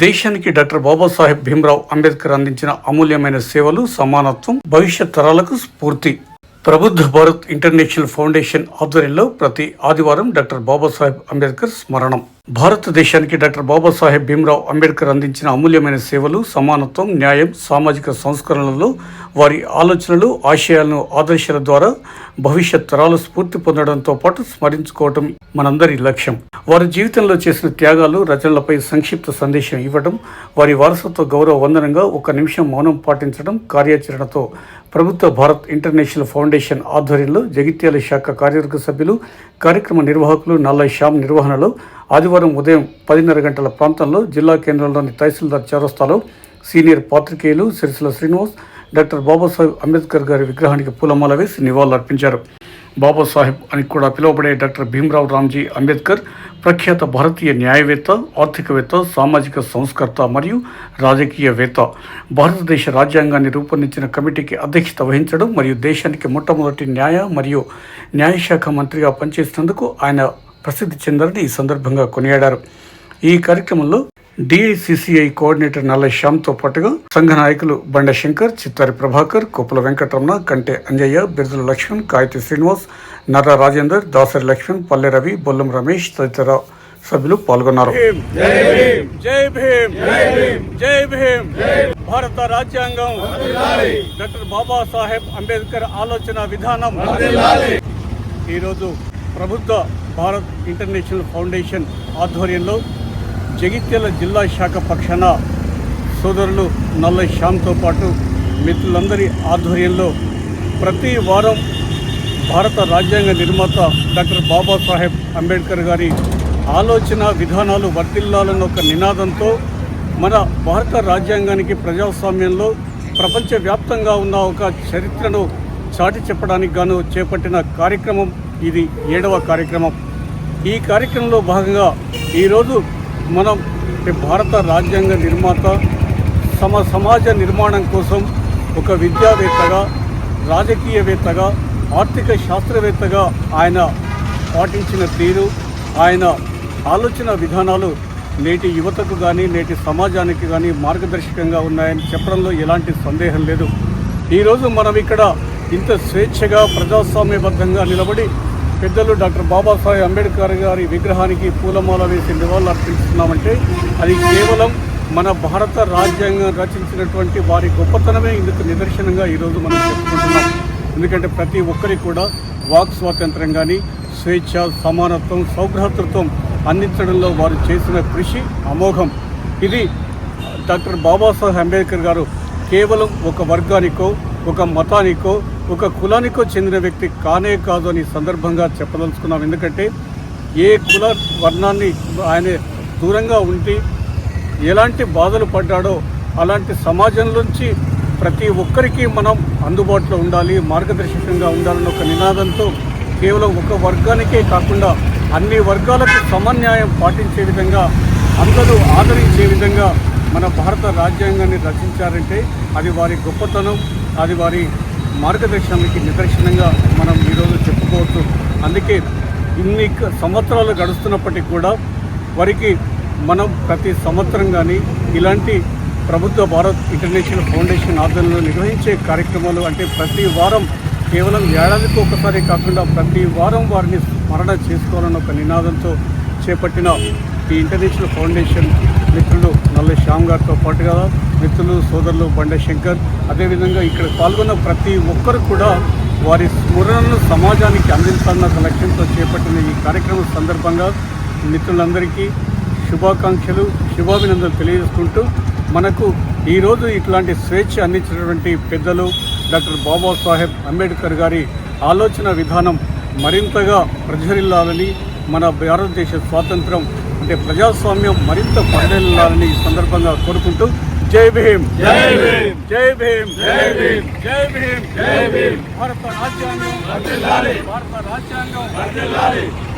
దేశానికి డాక్టర్ బాబాసాహెబ్ భీమ్రావ్ అంబేద్కర్ అందించిన అమూల్యమైన సేవలు సమానత్వం భవిష్యత్ తరాలకు స్ఫూర్తి. ప్రబుద్ధ భారత్ ఇంటర్నేషనల్ ఫౌండేషన్ ఆధ్వర్యంలో ప్రతి ఆదివారం డాక్టర్ బాబాసాహెబ్ అంబేద్కర్ స్మరణం. భారతదేశానికి డాక్టర్ బాబాసాహెబ్ భీమ్రావ్ అంబేద్కర్ అందించిన అమూల్యమైన సేవలు సమానత్వం న్యాయం సామాజిక సంస్కరణలలో వారి ఆలోచనలు ఆశయాలను ఆదర్శాల ద్వారా భవిష్యత్ తరాలు స్ఫూర్తి పొందడంతో పాటు స్మరించుకోవటం మనందరి లక్ష్యం. వారి జీవితంలో చేసిన త్యాగాలు రచనలపై సంక్షిప్త సందేశం ఇవ్వడం వారి వారసత్వ గౌరవ వందనంగా ఒక నిమిషం మౌనం పాటించడం కార్యాచరణతో ప్రభుత్వ భారత్ ఇంటర్నేషనల్ ఫౌండేషన్ ఆధ్వర్యంలో జగిత్యాల శాఖ కార్యవర్గ సభ్యులు కార్యక్రమ నిర్వాహకులు నల్ల శ్యామ్ నిర్వహణలో ఆదివారం ఉదయం పదిన్నర గంటల ప్రాంతంలో జిల్లా కేంద్రంలోని తహసీల్దార్ చౌరస్తాలో సీనియర్ పాత్రికేయులు సిరిసిల శ్రీనివాస్ డాక్టర్ బాబాసాహెబ్ అంబేద్కర్ గారి విగ్రహానికి పూలమాల వేసి నివాళులర్పించారు. బాబాసాహెబ్ అని కూడా పిలువబడే డాక్టర్ భీమ్రావ్ రామ్జీ అంబేద్కర్ ప్రఖ్యాత భారతీయ న్యాయవేత్త ఆర్థికవేత్త సామాజిక సంస్కర్త మరియు రాజకీయవేత్త. భారతదేశ రాజ్యాంగాన్ని రూపొందించిన కమిటీకి అధ్యక్షత వహించడం మరియు దేశానికి మొట్టమొదటి న్యాయ మరియు న్యాయశాఖ మంత్రిగా పనిచేసినందుకు ఆయన ప్రసిద్ధి చెందారని ఈ సందర్భంగా కొనియాడారు. ఈ కార్యక్రమంలో డిఐసిసిఐ కోఆర్డినేటర్ నల్ల శ్యామ్తో పాటుగా సంఘ నాయకులు బండ శంకర్ చిత్తారి ప్రభాకర్ కొప్పుల వెంకటరమణ కంటే అంజయ్య బిర్దుల లక్ష్మణ్ కాయతి శ్రీనివాస్ నర్ర రాజేందర్ దాసరి లక్ష్మణ్ పల్లె రవి బొల్లం రమేష్ తదితర సభ్యులు పాల్గొన్నారు. జై భీమ్ జై భీమ్ భారత రాజ్యాంగం డాక్టర్ బాబాసాహెబ్ అంబేద్కర్ ఆలోచన విధానం ఈరోజు ప్రభుత్వ భారత్ ఇంటర్నేషనల్ ఫౌండేషన్ ఆధ్వర్యంలో జగిత్యాల జిల్లా శాఖ పక్షాన సోదరులు నల్ల శ్యామ్తో పాటు మిత్రులందరి ఆధ్వర్యంలో ప్రతి వారం భారత రాజ్యాంగ నిర్మాత డాక్టర్ బాబాసాహెబ్ అంబేద్కర్ గారి ఆలోచన విధానాలు వర్తిల్లాలన్న ఒక నినాదంతో మన భారత రాజ్యాంగానికి ప్రజాస్వామ్యంలో ప్రపంచవ్యాప్తంగా ఉన్న ఒక చరిత్రను చాటి చెప్పడానికి గాను చేపట్టిన కార్యక్రమం ఇది ఏడవ కార్యక్రమం. ఈ కార్యక్రమంలో భాగంగా ఈరోజు మనం భారత రాజ్యాంగ నిర్మాత సమ సమాజ నిర్మాణం కోసం ఒక విద్యావేత్తగా రాజకీయవేత్తగా ఆర్థిక శాస్త్రవేత్తగా ఆయన పాటించిన తీరు ఆయన ఆలోచన విధానాలు నేటి యువతకు కానీ నేటి సమాజానికి కానీ మార్గదర్శకంగా ఉన్నాయని చెప్పడంలో ఎలాంటి సందేహం లేదు. ఈరోజు మనం ఇక్కడ ఇంత స్వేచ్ఛగా ప్రజాస్వామ్యబద్ధంగా నిలబడి పెద్దలు డాక్టర్ బాబాసాహెబ్ అంబేద్కర్ గారి విగ్రహానికి పూలమాల వేసి నివాళులర్పిస్తున్నామంటే అది కేవలం మన భారత రాజ్యాంగం రచించినటువంటి వారి గొప్పతనమే ఇందుకు నిదర్శనంగా ఈరోజు మనం చెప్పుకుంటున్నాం. ఎందుకంటే ప్రతి ఒక్కరికి కూడా వాక్ స్వాతంత్రం కానీ స్వేచ్ఛ సమానత్వం సౌభ్రాతృత్వం అందించడంలో వారు చేసిన కృషి అమోఘం. ఇది డాక్టర్ బాబాసాహెబ్ అంబేద్కర్ గారు కేవలం ఒక వర్గానికో ఒక మతానికో ఒక కులానికో చెందిన వ్యక్తి కానే కాదు అని సందర్భంగా చెప్పదలుచుకున్నాం. ఎందుకంటే ఏ కుల వర్ణాన్ని ఆయన దూరంగా ఉండి ఎలాంటి బాధలు పడ్డాడో అలాంటి సమాజంలోంచి ప్రతి ఒక్కరికి మనం అందుబాటులో ఉండాలి మార్గదర్శకంగా ఉండాలన్న ఒక నినాదంతో కేవలం ఒక వర్గానికే కాకుండా అన్ని వర్గాలకు సమన్యాయం పాటించే విధంగా అందరూ ఆదరించే విధంగా మన భారత రాజ్యాంగాన్ని రచించారంటే అది వారి గొప్పతనం అది వారి మార్గదర్శనానికి నిదర్శనంగా మనం ఈరోజు చెప్పుకోవచ్చు. అందుకే ఇన్ని సంవత్సరాలు గడుస్తున్నప్పటికీ కూడా వారికి మనం ప్రతి సంవత్సరం కానీ ఇలాంటి ప్రభుత్వ భారత్ ఇంటర్నేషనల్ ఫౌండేషన్ ఆధ్వర్యంలో నిర్వహించే కార్యక్రమాలు అంటే ప్రతి వారం కేవలం ఏడాదికి ఒకసారి కాకుండా ప్రతి వారం వారిని స్మరణ చేసుకోవాలన్న ఒక నినాదంతో చేపట్టిన ఈ ఇంటర్నేషనల్ ఫౌండేషన్ మిత్రులు నల్ల శ్యామ్ గారితో పాటుగా మిత్రులు సోదరులు బండ శంకర్. అదేవిధంగా ఇక్కడ పాల్గొన్న ప్రతి ఒక్కరు కూడా వారి స్మరణను సమాజానికి అందించాలన్న ఒక లక్ష్యంతో చేపట్టిన ఈ కార్యక్రమం సందర్భంగా మిత్రులందరికీ శుభాకాంక్షలు శుభాభినందనలు తెలియజేసుకుంటూ మనకు ఈరోజు ఇట్లాంటి స్వేచ్ఛ అందించినటువంటి పెద్దలు డాక్టర్ బాబాసాహెబ్ అంబేద్కర్ గారి ఆలోచన విధానం మరింతగా ప్రజ్వరిల్లాలని మన భారతదేశ స్వాతంత్రం అంటే ప్రజాస్వామ్యం మరింత పరిడెల్లాలని ఈ సందర్భంగా కోరుకుంటూ జై భీమ్. జై భీమ్. జై భీమ్. జై భీమ్. జై భీమ్. జై భీమ్. భారత రాజ్యాంగం. భారత రాజ్యాంగం.